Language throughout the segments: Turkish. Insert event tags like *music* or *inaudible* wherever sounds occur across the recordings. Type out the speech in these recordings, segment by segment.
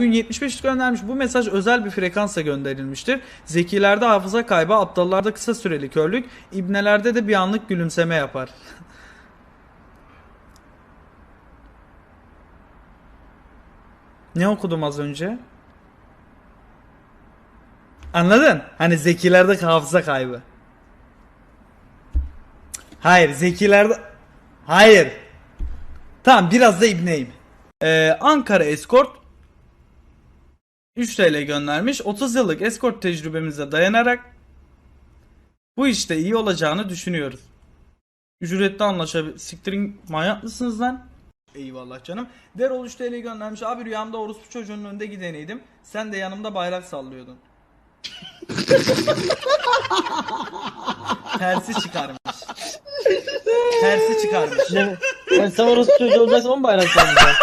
Bugün 75 göndermiş. Bu mesaj özel bir frekansla gönderilmiştir. Zekilerde hafıza kaybı, aptallarda kısa süreli körlük, ibnelerde de bir anlık gülümseme yapar. *laughs* ne okudum az önce? Anladın? Hani zekilerde hafıza kaybı. Hayır, zekilerde... Hayır. Tamam, biraz da ibneyim. Ee, Ankara Escort 3 TL göndermiş. 30 yıllık escort tecrübemize dayanarak bu işte iyi olacağını düşünüyoruz. Ücretli anlaşabil... Siktirin manyak mısınız lan? Eyvallah canım. Derol 3 TL göndermiş. Abi rüyamda orospu çocuğunun önünde gideneydim. Sen de yanımda bayrak sallıyordun. *laughs* Tersi çıkarmış. Tersi çıkarmış. Ne? Yani sen orası çocuğu olacaksan on bayrak sallayacak.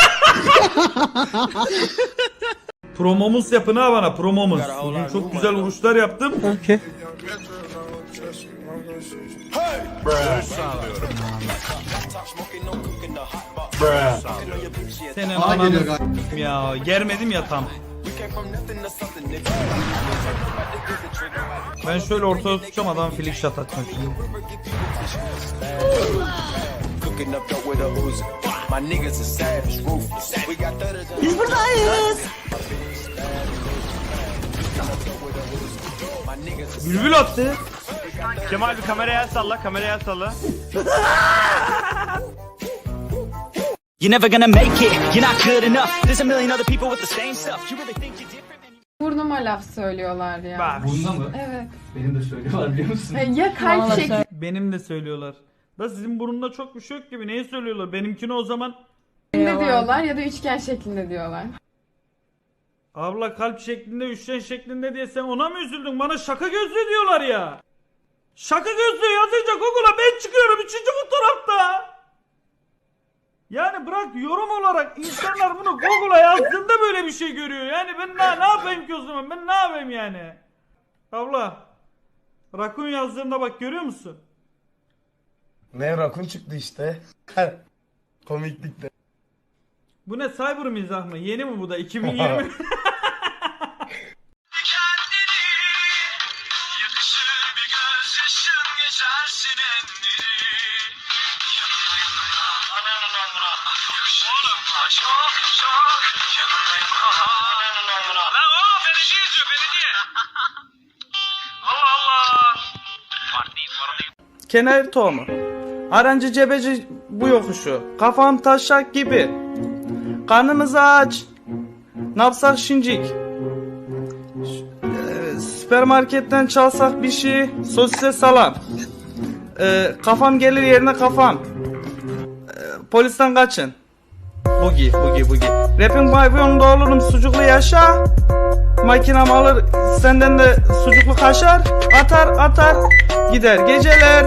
*laughs* Promomuz yapın ha bana promomuz. Bugün çok güzel vuruşlar yaptım. Okey. Senin ananı ya germedim ya tam. Ben şöyle ortada tutacağım adam flick shot atmak için. Cooking up dope with a Uzi. My niggas is savage, ruthless. We got thudders. Biz buradayız. Bülbül attı. Kemal bir kameraya el salla, kameraya el salla. *laughs* You're never gonna make it. You're not good enough. There's a million other people with the same stuff. You really think you're different? Burnuma laf söylüyorlar ya. Bak. Bunda mı? Evet. Benim de söylüyorlar biliyor musun? Ha, Ya kalp şekli Benim de söylüyorlar. Da sizin burnunda çok bir şey yok gibi. Neyi söylüyorlar? Benimkini o zaman şeklinde diyorlar ya da üçgen şeklinde diyorlar. abla kalp şeklinde, üçgen şeklinde diye sen ona mı üzüldün? Bana şaka gözlü diyorlar ya. Şaka gözlü yazınca Google'a ben çıkıyorum üçüncü fotoğrafta. Yani bırak yorum olarak insanlar bunu Google'a yazdığında böyle bir şey görüyor. Yani ben ne, ne yapayım ki o zaman? Ben ne yapayım yani? Abla. Rakun yazdığında bak görüyor musun? Ne rakun çıktı işte. *laughs* Komiklikte. Bu ne cyber mizah mı? Yeni mi bu da? *laughs* 2020 Lan oğlum belediye izliyor, belediye. Allah Allah. Kenar tohumu. Arancı cebeci bu yokuşu. Kafam taşak gibi. Karnımız aç. Ne yapsak şincik? E, süpermarketten çalsak bir şey. Sosise salam. E, kafam gelir yerine kafam. E, polisten kaçın. Bugi, bugi, bugi. Rapin pavyonunda olurum sucuklu yaşa. Makinam alır senden de sucuklu kaşar. Atar atar gider geceler.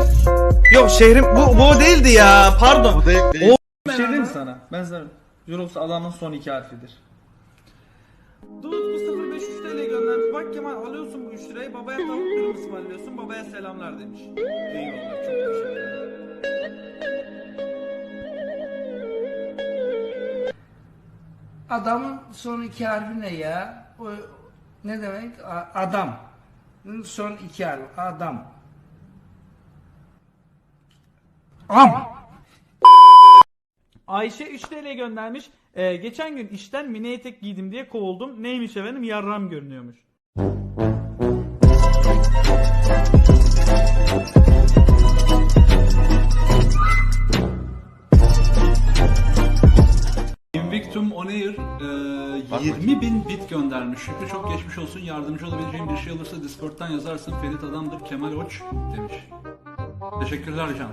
Yok şehrim bu bu o değildi ya pardon. Bu değil, O, bir şey diyeyim mi sana? Ben sana Jurox adamın son iki harfidir. Dut bu 0503 TL göndermiş. Bak Kemal alıyorsun bu 3 lirayı babaya tavuk dürüm ısmarlıyorsun babaya selamlar demiş. Eyvallah çok teşekkür ederim. Adamın son iki harfi ne ya? O ne demek? A- adam. Son iki harf. Adam. Am. Ayşe 3 TL göndermiş. Ee, geçen gün işten mini etek giydim diye kovuldum. Neymiş efendim? Yarram görünüyormuş. Invictum On Air e, 20 bin bit göndermiş. Şükrü çok geçmiş olsun. Yardımcı olabileceğim bir şey olursa Discord'dan yazarsın. Ferit adamdır Kemal Oç demiş. Teşekkürler Can.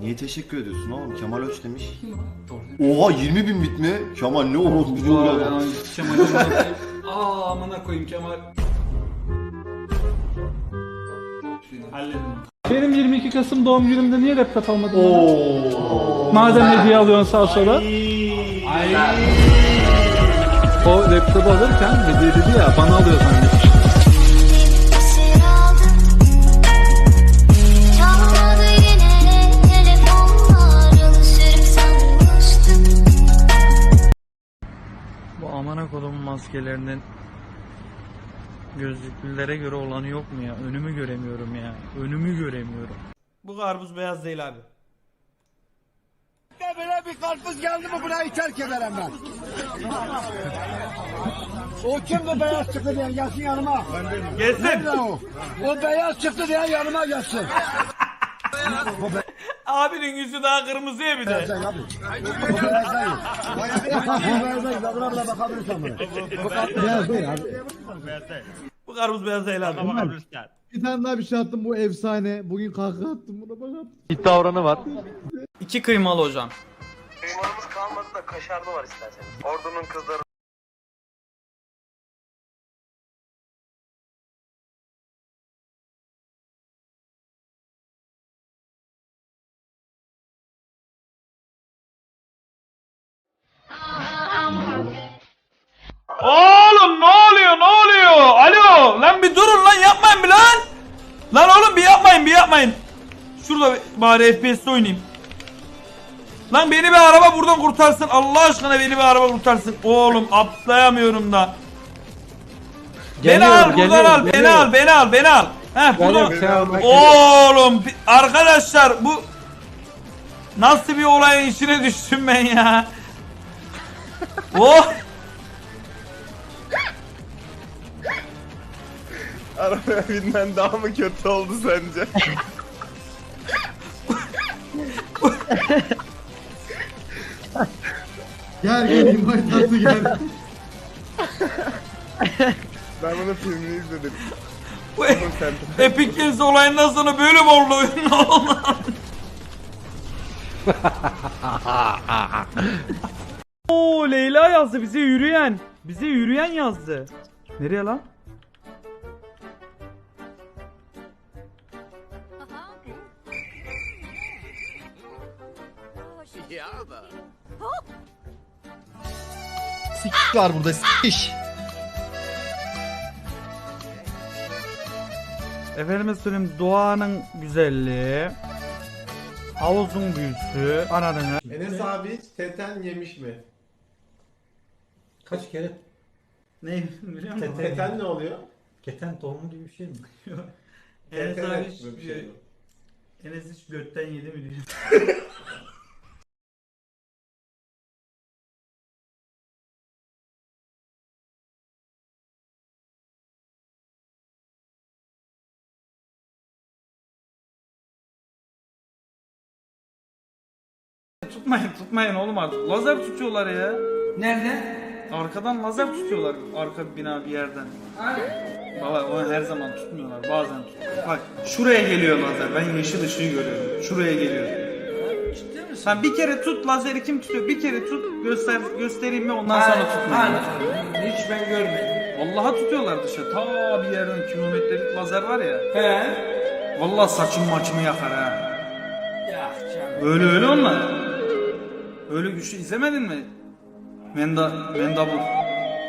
Niye teşekkür ediyorsun oğlum? Kemal Öç demiş. Oha 20 bin bit mi? Kemal ne orospu Aa, çocuğu ben adam. Kemal'e amına koyayım. Aa amına koyayım Kemal. Halledin. Benim 22 Kasım doğum günümde niye laptop almadın? Madem hediye alıyorsun sağ sola. O laptop alırken hediye dedi ya bana alıyor zannetmiş. Maskelerinin gözlüklülere göre olanı yok mu ya? Önümü göremiyorum ya. Önümü göremiyorum. Bu karpuz beyaz değil abi. Böyle bir karpuz geldi mi burayı terk ederim ben. O kim bu beyaz çıktı diye gelsin yanıma. Gelsin. O? O beyaz çıktı diye yanıma gelsin. *laughs* Abinin yüzü daha kırmızı ya bir de. Sen abi. Bu beyaz değil abi. Karpuz beyaz değil abi. Bir tane daha bir şey attım bu efsane. Bugün kahkaha attım buna bak İddia oranı var. İki kıymalı hocam. Kıymalımız kalmadı da kaşarlı var isterseniz. Ordunun kızları Lan oğlum bir yapmayın bir yapmayın. Şurada bari FPS'te oynayayım. Lan beni bir araba buradan kurtarsın. Allah aşkına beni bir araba kurtarsın. Oğlum atlayamıyorum da. beni al buradan al, beni al, beni al, beni al. Heh, buradan- Oğlum arkadaşlar bu nasıl bir olayın içine *laughs* düştüm ben ya. Oh. Arabaya binmen daha mı kötü oldu sence? Gel gel invite nasıl gel. Ben bunun filmini izledim. Bu Epic Games olayından sonra böyle mi oldu oyun? *laughs* Ne oldu? Oo Leyla yazdı bize yürüyen. Bize yürüyen yazdı. Nereye lan? Sik var burada sikiş. Efendime söyleyeyim doğanın güzelliği. Havuzun büyüsü. Anladın Enes abi hiç teten yemiş mi? Kaç kere? Ne biliyor musun? Teten ne oluyor? Keten tohumu gibi bir şey mi? Enes Teten abi mi hiç, bir şey bu? Enes hiç götten yedi mi diyor. *laughs* Tutmayın tutmayın oğlum artık. Lazer tutuyorlar ya. Nerede? Arkadan lazer tutuyorlar. Arka bina bir yerden. Baba onu her zaman tutmuyorlar. Bazen tutuyorlar. Bak şuraya geliyor lazer. Ben yeşil ışığı görüyorum. Şuraya geliyor. Ciddi misin? Sen bir kere tut lazeri kim tutuyor? Bir kere tut göster göstereyim mi ondan sonra tutmayın. Hiç ben görmedim. Vallahi tutuyorlar dışarı. Ta bir yerden kilometrelik lazer var ya. He? Vallahi saçım maçımı yakar ha. Ya canım. Öyle öyle onlar. Öyle güçlü izlemedin mi? Menda Mendabur.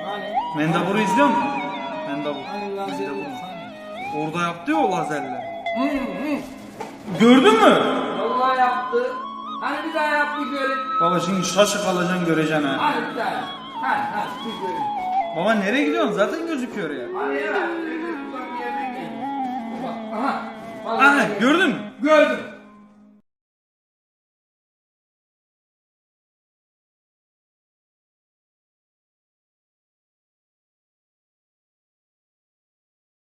Hani? Mendabur'u izliyor musun? Mendabur. Hani lazer Mendabur. Orada yaptı ya o lazerle. Hı hı. Gördün mü? Allah yaptı. Hani bir daha yap bir görün. Baba şimdi şaşı kalacaksın göreceksin ha. Hani bir daha yap. Hani hani bir görün. Baba nereye gidiyorsun? Zaten gözüküyor ya. Hani ya. Aha. Vallahi Aha gördün mü? Gördüm.